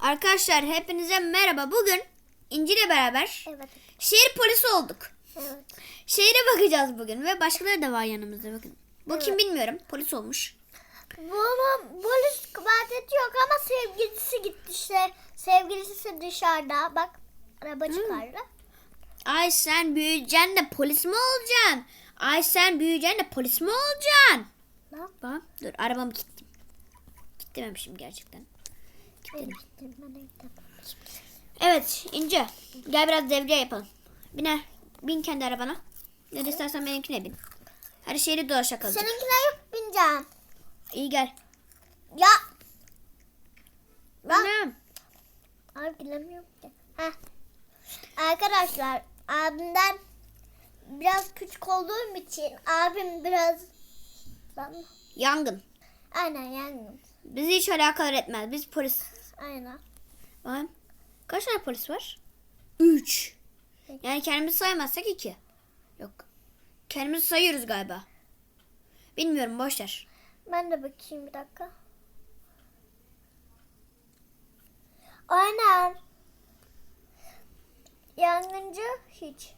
Arkadaşlar hepinize merhaba. Bugün İnci ile beraber Evet. şehir polisi olduk. Evet. Şehre bakacağız bugün ve başkaları da var yanımızda bakın. Bu kim Evet. bilmiyorum. Polis olmuş. Bunun polis kıyafeti yok ama sevgilisi gitti işte. Sevgilisi dışarıda. Bak araba çıkardı. Ay sen büyüyeceksin de polis mi olacaksın? Ay sen büyüyeceksin de polis mi olacaksın? Lan. Bak dur arabamı kilitledim. Kilitlememişim gerçekten. Benim gittim, ben de gittim. Evet İnce gel biraz devriye yapalım. Biner. Bin kendi arabana. Da istersen benimkine bin. Her şehri dolaşa kalacak. Seninkine yok bineceğim. İyi gel. Ya. Lan. Anam. Abi bilemiyorum ki. Heh. Arkadaşlar abimden biraz küçük olduğum için abim biraz Lan. Yangın. Aynen yangın. Bizi hiç alakadar etmez. Biz polis. Aynen. Bakayım. Kaç tane polis var? Üç. Yani kendimizi saymazsak iki. Yok. Kendimizi sayıyoruz galiba. Bilmiyorum boş ver. Ben de bakayım bir dakika. Aynen. Yangıncı hiç.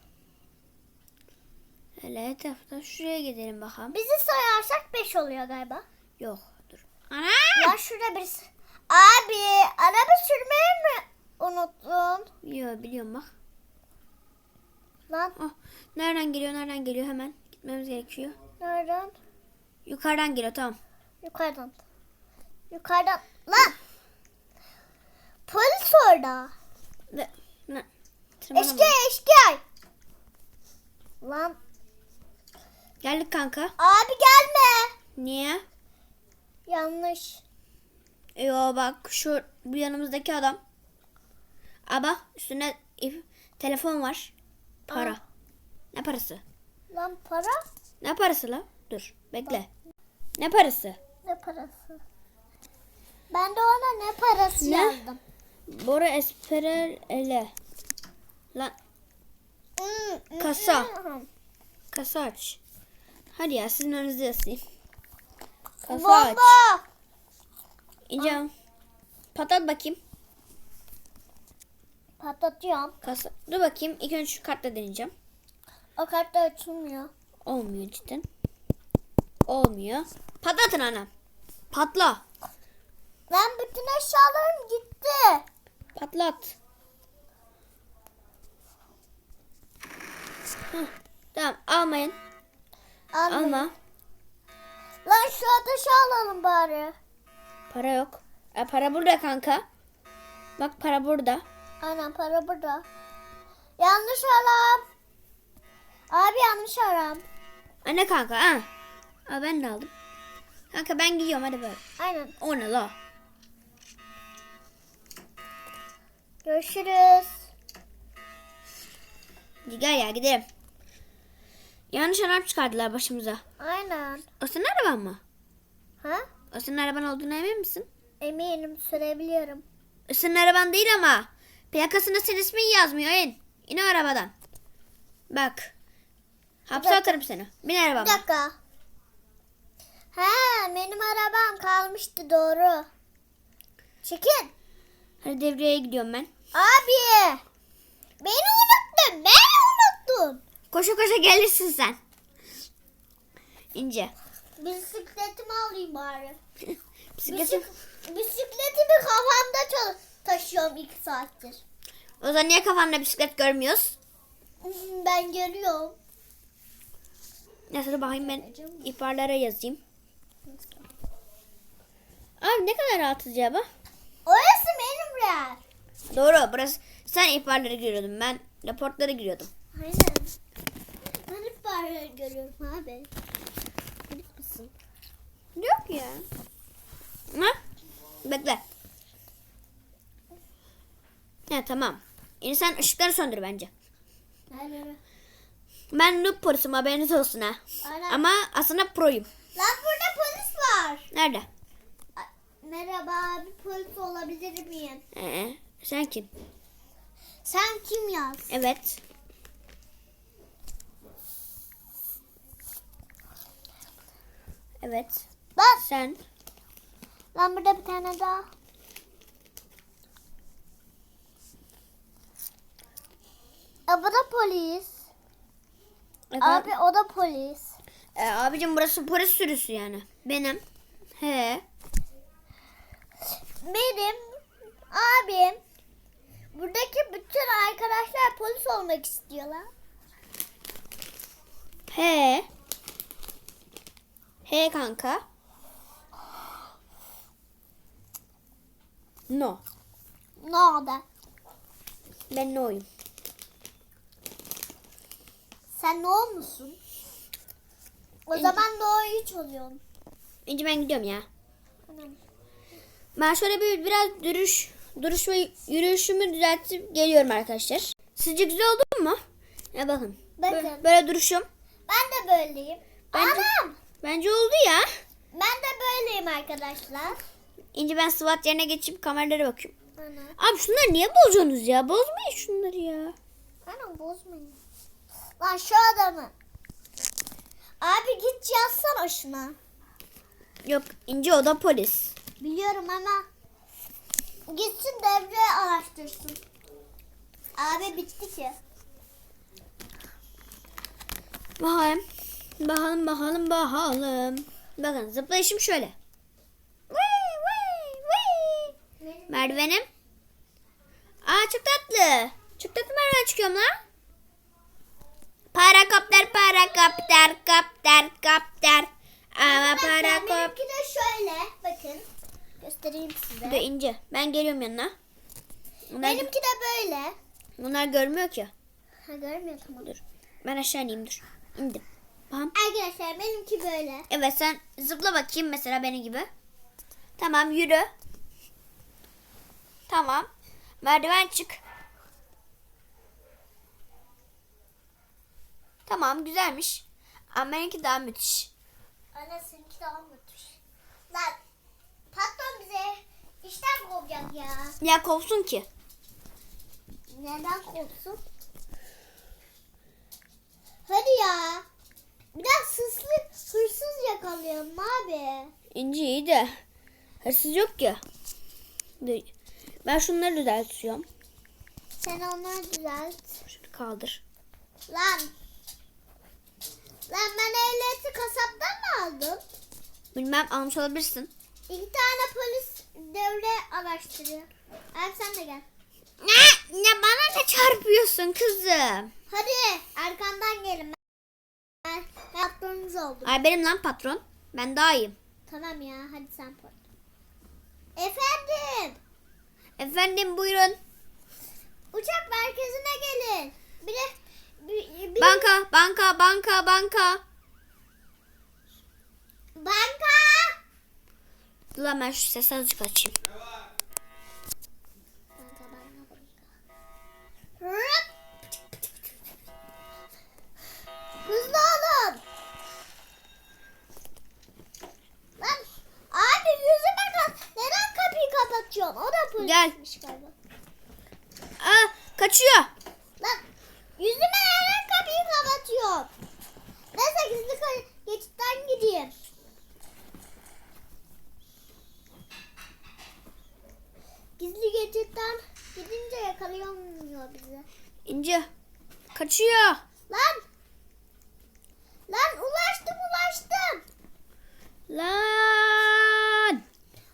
Hele etrafta şuraya gidelim bakalım. Bizi sayarsak 5 oluyor galiba. Yok dur. Ana! Ya şurada birisi. Abi araba sürmeyi mi unuttun? Yok biliyorum bak. Lan Oh, nereden geliyor nereden geliyor hemen. Gitmemiz gerekiyor. nereden? Yukarıdan geliyor tamam. Yukarıdan. Yukarıdan. Lan. Polis orada. Ve, ne? Eşkıya eşkıya. Lan. Geldik kanka. Abi gelme. Niye? Yanlış. Yo bak şu bu yanımızdaki adam. Aba üstüne if- telefon var. Para. Aa. Ne parası? Lan para? Ne parası la? Dur bekle. Ne parası? Ne parası? Ben de ona ne parası Ne? yazdım. Bora Esperel ele. Lan Hmm, Kasa. hmm. kasa aç. Hadi ya sizin önünüzde yazayım. Kasa aç. İnce Patlat bakayım. Patlatıyorum. Kasa. Dur bakayım. İlk önce şu kartla deneyeceğim. O kart da açılmıyor. Olmuyor cidden. Olmuyor. Patlatın anam. Patla. Lan bütün eşyalarım gitti. Patlat. Heh, tamam almayın. Almayın. Alma. Lan şu ateşi alalım bari. Para yok. E, para burada kanka. Bak para burada. Aynen para burada. Yanlış aram. Abi yanlış aram. Anne kanka ha. Aa, ben de aldım. Kanka ben gidiyorum hadi böyle. Aynen. O ne la? Görüşürüz. Gel ya gidelim. Yanlış alarm çıkardılar başımıza. Aynen. O senin araban mı? Ha? O senin araban olduğuna emin misin? Eminim sürebiliyorum. O senin araban değil ama. Plakasında senin ismin yazmıyor in. İn o arabadan. Bak. Hapse dakika. atarım seni. Bin Bir arabama. dakika. Ha, benim arabam kalmıştı doğru. Çekin. Hadi devreye gidiyorum ben. Abi. Beni unuttun. Beni unuttun. Koşa koşa gelirsin sen. İnce. Bisikletimi alayım bari. Bisikletim. Bisik- bisikletimi kafamda taşıyorum iki saattir. O zaman niye kafamda bisiklet görmüyoruz? Ben görüyorum. Neyse bakayım ben ihbarlara yazayım. Abi ne kadar rahatsızca bu. Orası benim yer. Doğru burası. Sen ihbarları giriyordun. Ben raportlara giriyordum. Aynen. Ben bari görüyorum abi. Misin? Yok ya. Ha? Bekle. Ya tamam. Yine sen ışıkları söndür bence. Ben noob polisim haberiniz olsun ha. Aynen. Ama aslında proyum. Lan burada polis var. Nerede? Merhaba abi polis olabilir miyim? Ee, sen kim? Sen kim yaz? Evet. Evet. Bak. Sen. Ben burada bir tane daha. E bu da polis. Abi o da polis. E, abicim burası polis sürüsü yani. Benim. He. Benim abim buradaki bütün arkadaşlar polis olmak istiyorlar. He. He kanka. No. Ne oldu? Ben no'yum. Sen ne olmuşsun? O Ben- zaman no 3 oluyorsun. İnce ben gidiyorum ya. Anam. Ben şöyle bir biraz duruş duruş ve yürüyüşümü düzeltip geliyorum arkadaşlar. Sizce güzel oldu mu? Ya bakın. Bakın. Böyle, böyle duruşum. Ben de böyleyim. Bence- Anam. Bence oldu ya. Ben de böyleyim arkadaşlar. İnce ben SWAT yerine geçip kameralara bakıyorum. Ana. Abi şunları niye bozuyorsunuz ya? Bozmayın şunları ya. Anam bozmayın. Lan şu adamı. Abi git yazsana şuna. Yok İnce o da polis. Biliyorum ama gitsin devre araştırsın. Abi bitti ki. Bakalım. Bakalım bakalım bakalım. Bakın zıplayışım şöyle. Merdivenim. Aa çok tatlı. Çok tatlı merdiven çıkıyorum lan. Para kapter para kapter kapter kapter. Ama para Arkadaşlar kap. benimki de şöyle. Bakın. Göstereyim size. Bu da ince. Ben geliyorum yanına. Bunlar, Benimki de böyle. bunlar görmüyor ki. Ha görmüyor tamam. Dur. Ben aşağı ineyim dur. İndim. Tamam. Arkadaşlar benimki böyle. Evet sen zıpla bakayım mesela benim gibi. Tamam yürü. Tamam. Merdiven çık. Tamam güzelmiş. Ama benimki daha müthiş. Anne seninki de almamış. Lan patron bize işten kovacak ya. Ya kovsun ki. Neden kovsun? Hadi ya. Biraz hırslı, hırsız yakalayalım abi. İnci iyi de. Hırsız yok. Dur. Ben şunları düzeltiyorum. Sen onları düzelt. Şunu kaldır. Lan. Lan ben ehliyeti kasaptan mı aldım? Bilmem almış olabilirsin. İki tane polis devre araştırıyor. Abi sen de gel. Ne? Ne bana ne çarpıyorsun kızım? Hadi arkandan gelin. Ben, patronunuz oldum. Ay benim lan patron. Ben daha iyiyim. Tamam ya hadi sen patron. Efendim. Efendim buyurun. Uçak merkezine gelin. Bir bir, bir- Banka, banka, banka, banka. banka. Dur lan ben şu sesi azıcık açayım. Banka banka banka. Hıp. Kapatıyorsun? O da Gel. polismiş galiba. Aa kaçıyor. Lan yüzüme neden kapıyı kapatıyorsun? Neyse gizli ka- geçitten gideyim. Gizli geçitten gidince yakalayamıyor bizi. İnce. Kaçıyor. Lan! Lan ulaştım ulaştım. Lan.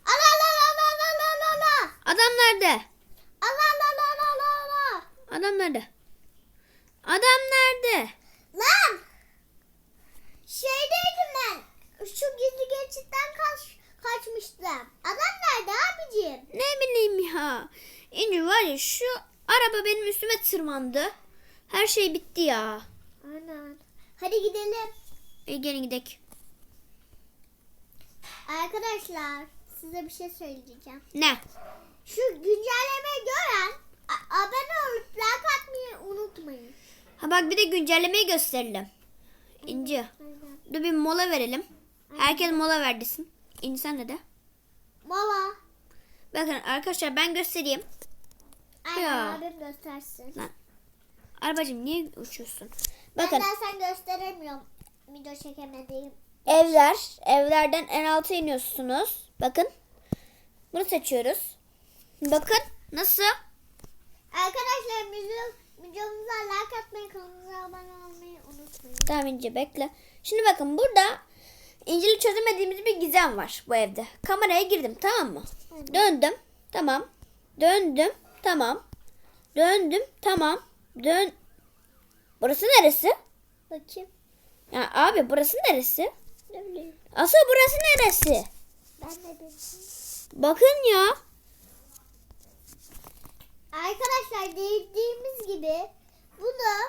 Ala la la la la la la la. Adam nerede? La la la la la. Adam nerede? Adam nerede? Lan! Şeydeydim ben. Şu gizli geçitten kaç, kaçmıştım. Adam nerede abicim? Ne bileyim ya. İnce var ya şu araba benim üstüme tırmandı. Her şey bitti ya. Anan. Hadi gidelim. İyi gelin gidelim. Arkadaşlar size bir şey söyleyeceğim. Ne? Şu güncellemeyi gören abone olup like atmayı unutmayın. Ha bak bir de güncellemeyi gösterelim. İnci. Dur bir mola verelim. Herkes mola verdisin. İnci sen de de. Mola. Bakın arkadaşlar ben göstereyim. Aynen Ya. abim göstersin. Lan. Arabacım niye uçuyorsun? Bakın Benden sen gösteremiyorum. Video çekemediğim. evler. Evlerden en alta iniyorsunuz. Bakın. Bunu seçiyoruz. Bakın nasıl? Arkadaşlar video, Videomuza like atmayı, kanalımıza abone olmayı unutmayın. Tamam İnci bekle. Şimdi bakın burada İncil'i çözemediğimiz bir gizem var bu evde. Kameraya girdim tamam mı? Evet. Döndüm. Tamam. Döndüm. Tamam. Döndüm. Tamam. Dön. Burası neresi? Bakayım. Ya abi burası neresi? Ne bileyim. Asıl burası neresi? Ben de bilmiyorum. Bakın ya. Arkadaşlar dediğimiz gibi bunu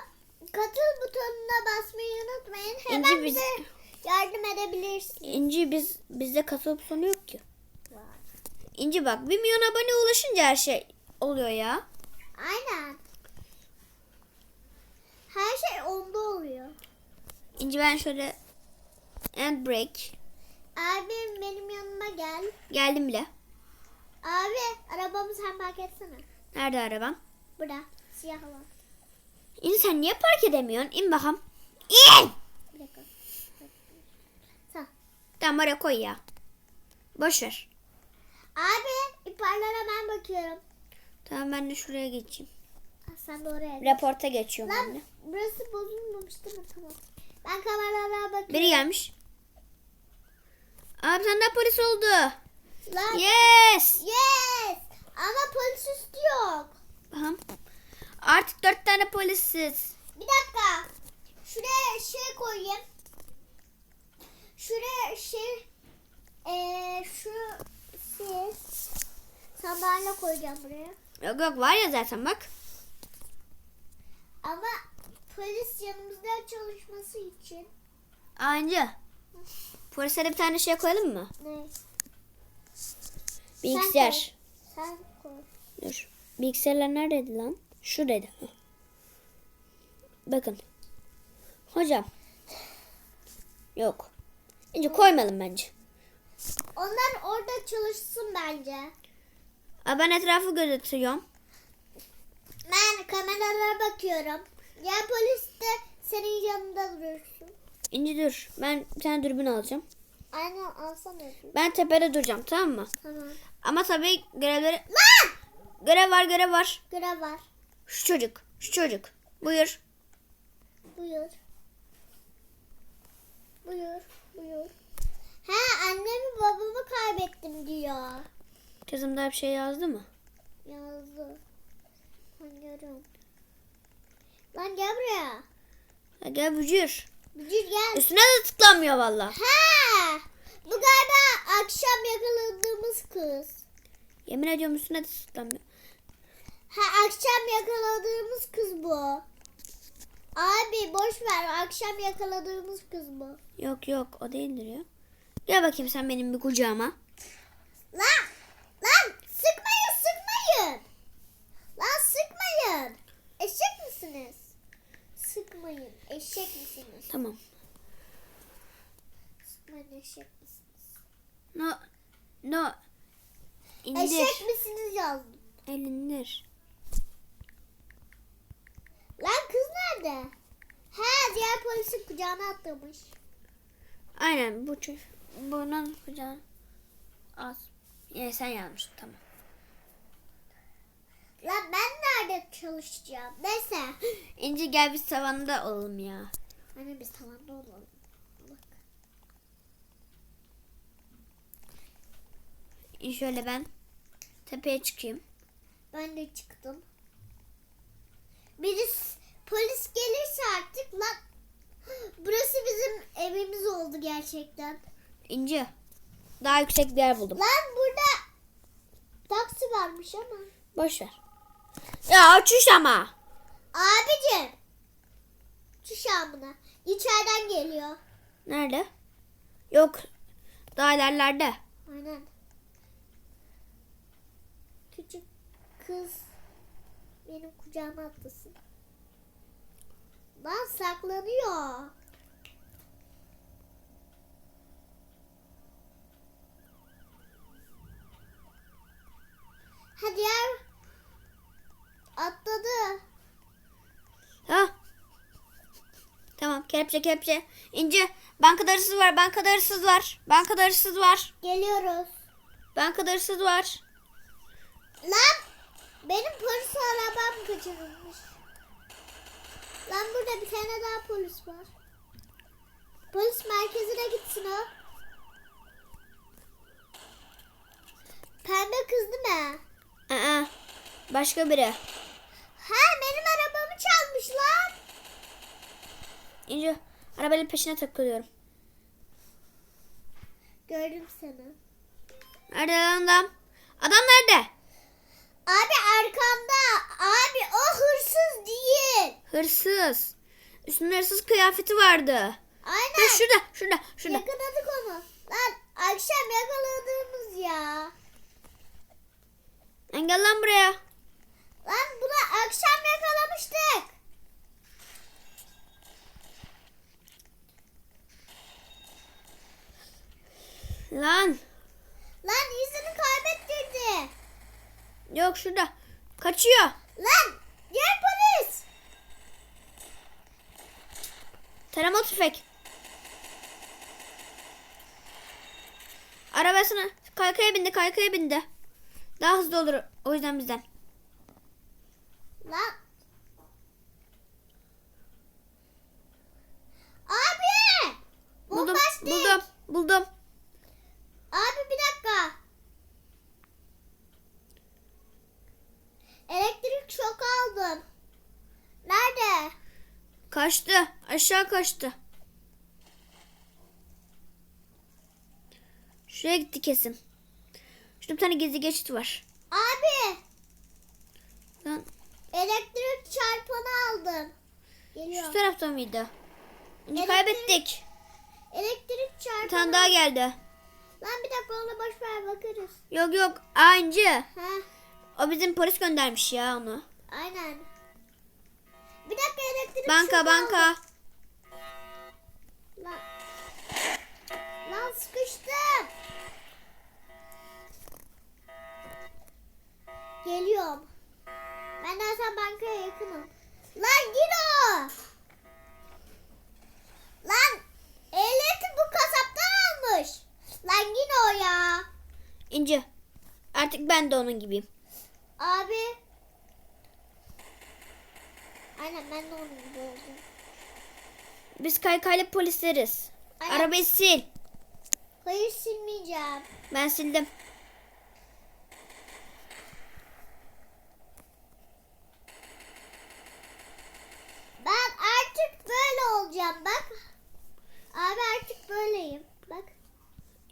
katıl butonuna basmayı unutmayın. Hemen İnci biz- bize yardım edebilirsiniz. İnci biz bizde katıl sonu yok ki. İnci bak bir milyon abone ulaşınca her şey oluyor ya. Aynen. Her şey onda oluyor. İnci ben şöyle end break Abi benim yanıma gel. geldim bile. Abi arabamı sen park etsene. Nerede araban? Burada. Siyah olan. İnci sen niye park edemiyorsun? İn bakalım. İn! Tamam oraya koy ya. Boş ver. Abi iparlara ben bakıyorum. Tamam ben de şuraya geçeyim. Sen de oraya git. Raporta geçiyorum ben Lan de. burası bozulmamış değil mi? Tamam. Ben kameralara bakıyorum. Biri gelmiş. Abi sen de polis oldu. Lan. Yes. Yes. Ama polis üstü yok. Tamam. Artık dört tane polisiz. Bir dakika. Şuraya şey koyayım. Şuraya şey eee şu şey sandalye koyacağım buraya. Yok yok var ya zaten bak. Ama polis yanımızda çalışması için Anca. Polislere bir tane şey koyalım mı? ne? Bilgisayar. Sen koy. Dur. Bilgisayarlar neredeydi lan? Şuradaydı. Bakın. Hocam. Yok. İnce koymayalım bence. Onlar orada çalışsın bence. Aa, ben etrafı gözetiyorum. Ben kameralara bakıyorum. Ya polis de senin yanında durursun. İnci dur. Ben bir tane dürbün alacağım. Aynen alsana. Ben tepede duracağım tamam mı? Tamam. Ama tabii görevleri... Lan! Görev var görev var. Görev var. Şu çocuk. Şu çocuk. Buyur. Buyur. Buyur. Buyur. Ha annemi babamı kaybettim diyor. Kızım daha bir şey yazdı mı? Yazdı. Sanıyorum. Lan gel buraya. Ha, gel bücür. Bücür gel. Üstüne de tıklanmıyor valla. Ha! Bu galiba akşam yakaladığımız kız. Yemin ediyorum üstüne de tıklanmıyor. Ha akşam yakaladığımız kız bu. Abi boş ver. Akşam yakaladığımız kız bu. Yok yok o değildir ya. Gel bakayım sen benim bir kucağıma. Lan! Lan! Sıkmayın sıkmayın. Lan sıkmayın. Eşek misiniz? Sıkmayın. Eşek misiniz? Tamam. Eşek misiniz? No. No. İndir. Eşek misiniz yazdım. El indir. Lan kız nerede? He diğer polisin kucağına atlamış. Aynen bu çocuk. Bunun kucağı. Az. Yine sen yazmıştın tamam. Lan ben nerede çalışacağım? Neyse. İnci gel biz tavanda olalım ya. Hani biz tavanda olalım. Bak. İyi, Şöyle ben tepeye çıkayım. Ben de çıktım. Birisi polis gelirse artık lan burası bizim evimiz oldu gerçekten. İnci. Daha yüksek bir yer buldum. Lan burada taksi varmış ama. Boş ver. Ya uçuş ama. Abicim. Şu şamına. İçeriden geliyor. Nerede? Yok. Daha ilerlerde. Aynen. Küçük kız benim kucağıma atlasın. Lan saklanıyor. Hadi ya. Atladı. Ha? Tamam kelepçe kelepçe. İnci bankada hırsız var bankada hırsız var. Bankada hırsız var. Geliyoruz. Bankada hırsız var. Lan benim polis arabam kaçırılmış. Anne bir tane daha polis var. Polis merkezine gitsin o. Pembe kız değil mi? Aa, başka biri. Ha benim arabamı çalmışlar. İnce arabayla peşine takılıyorum. Gördüm seni. Nerede lan adam? Adam nerede? Abi arkamda. Abi o hırsız değil. Hırsız. Üstünde hırsız kıyafeti vardı. Ha, Aynen. şurada, şurada, şurada. Yakaladık onu. Lan akşam yakaladığımız ya. Engel lan buraya. Lan bunu akşam yakalamıştık. Lan. Lan izini kaybettirdi. Yok şurada. Kaçıyor. Lan gel polis. Tarama tüfek. Arabasına kaykaya bindi, kaykaya bindi. Daha hızlı olur o yüzden bizden. Lan. Abi. Buldum, Bombastik. buldum, buldum. Abi bir dakika. Elektrik şoku aldım. Nerede? Kaçtı, aşağı kaçtı. Şuraya gitti kesin. Şurada bir tane gizli geçit var. Abi Lan elektrik çarpanı aldım. şu Geliyor. tarafta mıydı? Elektrik- kaybettik. Elektrik çarpanı. Bir tane daha geldi. Lan bir dakika ona boş ver bakarız. Yok yok, İnci. Ha, O bizim polis göndermiş ya onu. aynen. Bir dakika elektrik Banka banka. Lan. Lan sıkıştım. Geliyorum. Ben zaten bankaya yakınım. Lan gir o. Lan ehliyeti bu kasaptan almış. Lan yine o ya. İnci. Artık ben de onun gibiyim. Abi. Aynen ben de gibi oldum. Biz kaykaylı polisleriz. Aynen. Arabayı sil. Hayır silmeyeceğim. Ben sildim. Ben artık böyle olacağım bak. Abi artık böyleyim. Bak.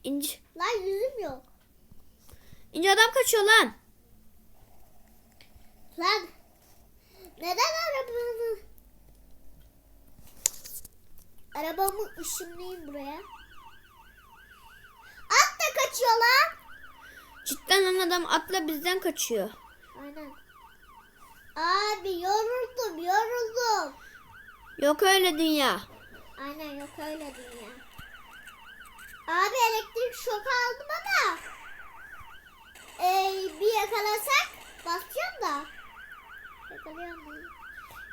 İnci. Lan yüzüm yok. İnci adam kaçıyor lan. Lan. Neden arabamı... Arabamı ışınlayayım buraya. At da kaçıyor lan. Cidden lan adam atla bizden kaçıyor. Aynen. Abi yoruldum yoruldum. Yok öyle dünya. Aynen yok öyle dünya. Abi elektrik şoku aldım ama ee, bir yakalasak basacağım da. Yakalayamam.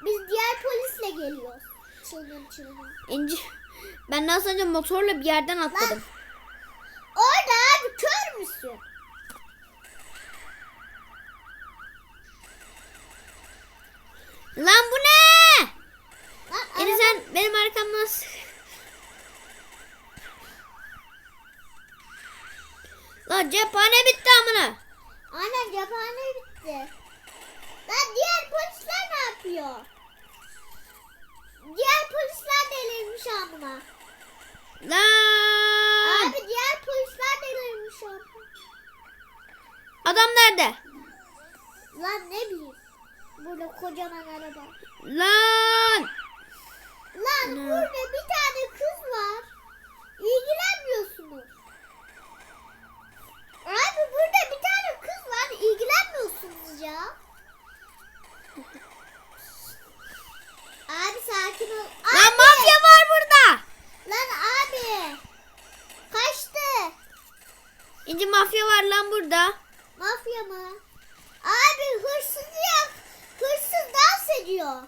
Biz diğer polisle geliyoruz. Çılgın çılgın. İnci. Ben daha önce motorla bir yerden atladım. Orada abi kör müsün? Lan bu ne? Lan sen benim arkamdan. Lan cephane bitti amına. Aynen cephane bitti. Lan diğer polisler ne yapıyor? Diğer polisler delirmiş amına. Lan. Abi diğer polisler delirmiş amına. Adam nerede? Lan ne bileyim. Burada kocaman araba. Lan. Lan Ne? burada bir tane kız var. İlgilenmiyorsunuz. Abi burada bir tane kız var. İlgilenmiyorsunuz ya. Abi sakin ol. Abi. Lan mafya var burada. Lan abi. Kaçtı. İnci mafya var lan burada. Mafya mı? Abi hırsız ya. Hırsız dans ediyor.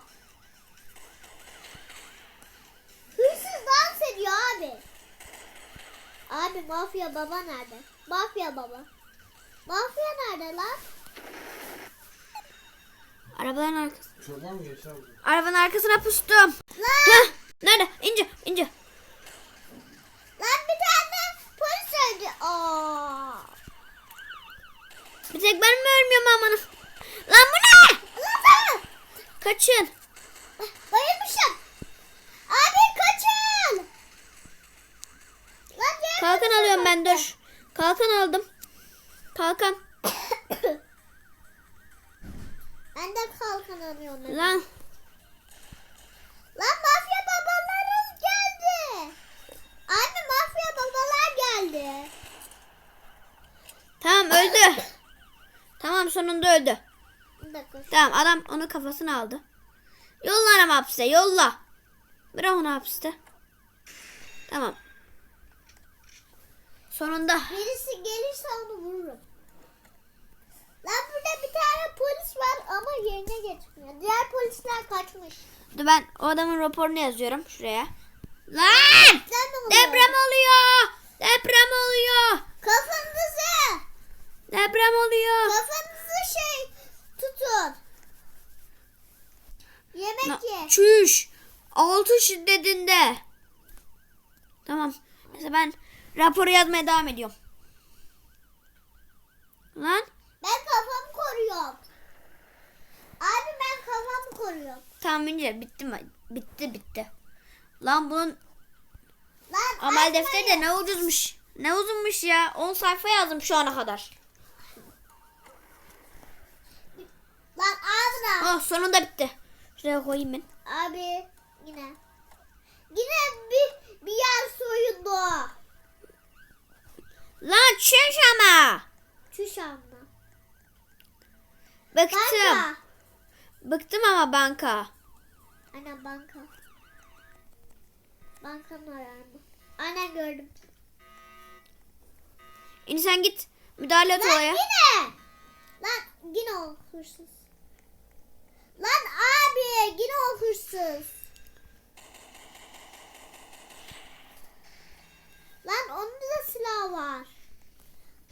Hırsız dans ediyor abi. Abi mafya baba nerede? Mafya baba. Mafya nerede lan? Arabanın arkası. Şuradan mı geç abi? Arabanın arkasına pustum. Lan, Heh, nerede? İnce, ince. lan bir tane polis öldü. Aa. Bir tek ben mi ölmüyorum amanım? Lan bu ne? Lan sana. Kaçın. Bayılmışım. Abi kaçın. Lan diğer Kalkan polis alıyorum ben öldü. dur. Kalkan aldım. Kalkan. Ben de kalkan alıyorum. Lan. Lan mafya babalarımız geldi. Abi mafya babalar geldi. Tamam öldü. Tamam sonunda öldü. Bir dakika. Tamam kafasına aldı. Yolla ama hapse yolla. Bırak onu hapiste. Tamam. Sonunda. Birisi gelirse onu vururum. Lan burada bir tane polis var ama yerine geçmiyor. Diğer polisler kaçmış. Dur ben o adamın raporunu yazıyorum şuraya. Lan! Deprem oluyor. Deprem oluyor. Kafanızı, Deprem oluyor. kafanızı şey tutun. Yemek Na- ye. Çüş. Altı şiddetinde. Tamam. Mesela ben raporu yazmaya devam ediyorum. Lan. Ben kafamı koruyorum. Abi ben kafamı koruyorum. Tamam ince bitti mi? Bitti bitti. Lan bunun Lan amel defteri de ne ucuzmuş. Ne uzunmuş ya. 10 sayfa yazdım şu ana kadar. Lan ağzına. Oh sonunda bitti. Şuraya koyayım ben. Abi yine. Yine bir, bir yer soyuldu. Lan çüş ama. Çüş anla. Bıktım. Banka. Bıktım ama banka. Aynen banka. Bankanın alarmı. Aynen gördüm. İni sen git. Müdahale et Lan olaya. yine. Lan yine o hırsız. Lan abi yine o hırsız. Lan onun da silah var.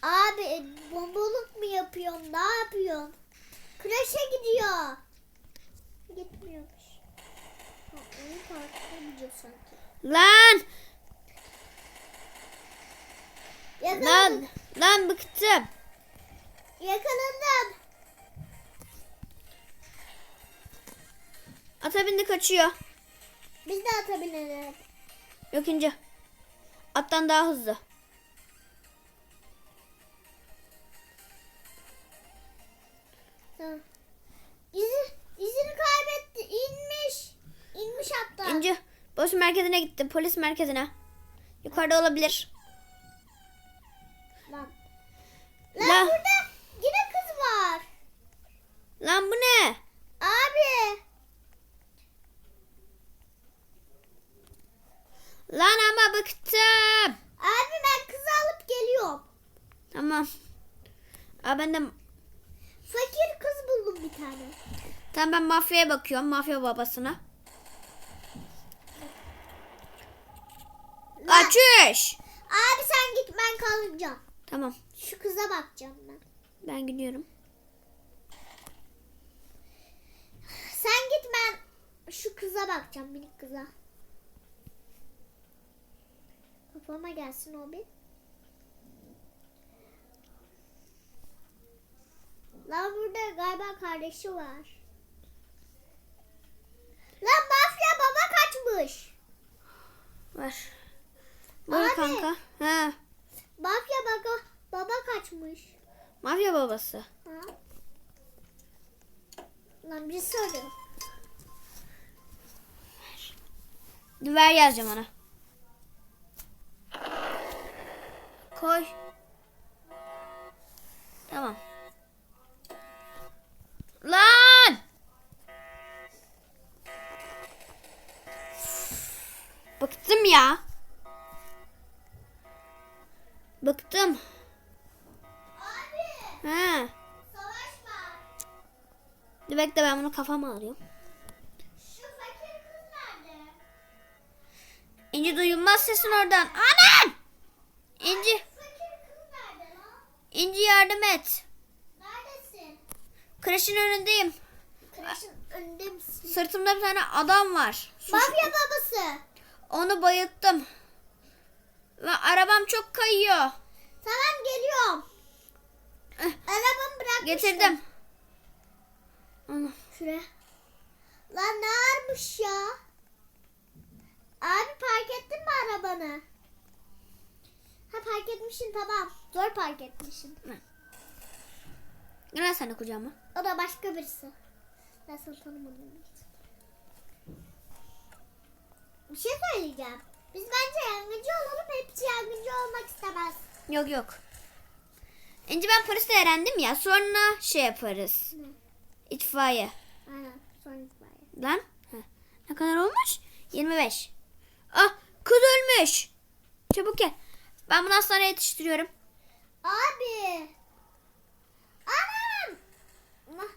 Abi bombalık mı yapıyorum? Ne yapıyorum? Kreşe gidiyor. Gitmiyormuş. Ha, Onu takip edeceğiz sanki. Lan. Yakaladım. Lan. Lan bıktım. Yakalandım. Ata bindi kaçıyor. Biz de atabiliriz. Yok ince. Attan daha hızlı. Tamam. İzi, izini kaybetti. İnmiş. İnmiş hatta. İnce. Boş merkezine gitti. Polis merkezine. Yukarıda olabilir. Lan. Lan Lan. burada yine kız var. Lan bu ne? Abi. Lan ama bıktım. Abi ben kızı alıp geliyorum. Tamam. Aa, ben de Fakir kız buldum bir tane. tamam ben mafyaya bakıyorum. Mafya babasına. Lan. Açış. Abi sen git ben kalacağım. Tamam. Şu kıza bakacağım ben. Ben gidiyorum. Sen git ben şu kıza bakacağım minik kıza. Kafama gelsin o bir. Lan burada galiba kardeşi var. Lan mafya baba kaçmış. Ver. Abi. kanka. Ha. Mafya baba, baba kaçmış. Mafya babası. Ha? Lan bir soru. Dur ver yazacağım ona. Koy. Tamam. Adam var. Mafya babası. Onu bayılttım. Ve arabam çok kayıyor. Tamam geliyorum. Eh, Arabamı bırakmıştım. Getirdim. Şuraya. Lan ne varmış ya? Abi park ettin mi arabanı? Ha park etmişsin tamam. Zor park etmişsin. Gel sen de kucağıma. O da başka birisi. Ben sana tanımadım. Bir şey söyleyeceğim. Biz bence yangıncı olalım. Hepsi yangıncı olmak istemez. Yok yok. Önce ben poliste öğrendim ya sonra şey yaparız. Ne? İtfaiye. Aynen. Sonra itibariyle. Lan. Heh. Ne kadar olmuş? 25. Ah kız ölmüş. Çabuk gel. Ben bunu hastaneye yetiştiriyorum. Abi. Anam. Ma-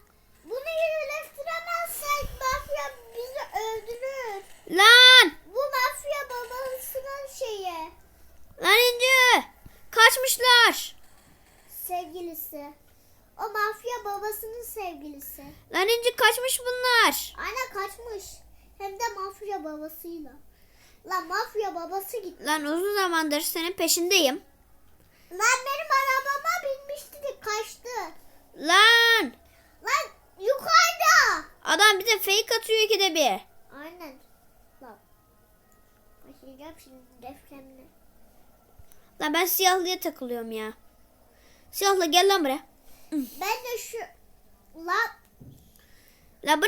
Bunu iyileştiremezsek mafya bizi öldürür. Lan. Bu mafya babasının şeyi. Lan İnci. Kaçmışlar. Sevgilisi. O mafya babasının sevgilisi. Lan İnci kaçmış bunlar. Aynen kaçmış. Hem de mafya babasıyla. Lan mafya babası gitti. Lan uzun zamandır senin peşindeyim. Lan benim arabama binmişti de kaçtı. Lan. Lan yukarıda. Adam bize fake atıyor ikide bir. Aynen. Lan. Başlayacağım şimdi deftemle. Lan ben siyahlıya takılıyorum ya. Siyahlı gel lan buraya. Ben de şu... Lan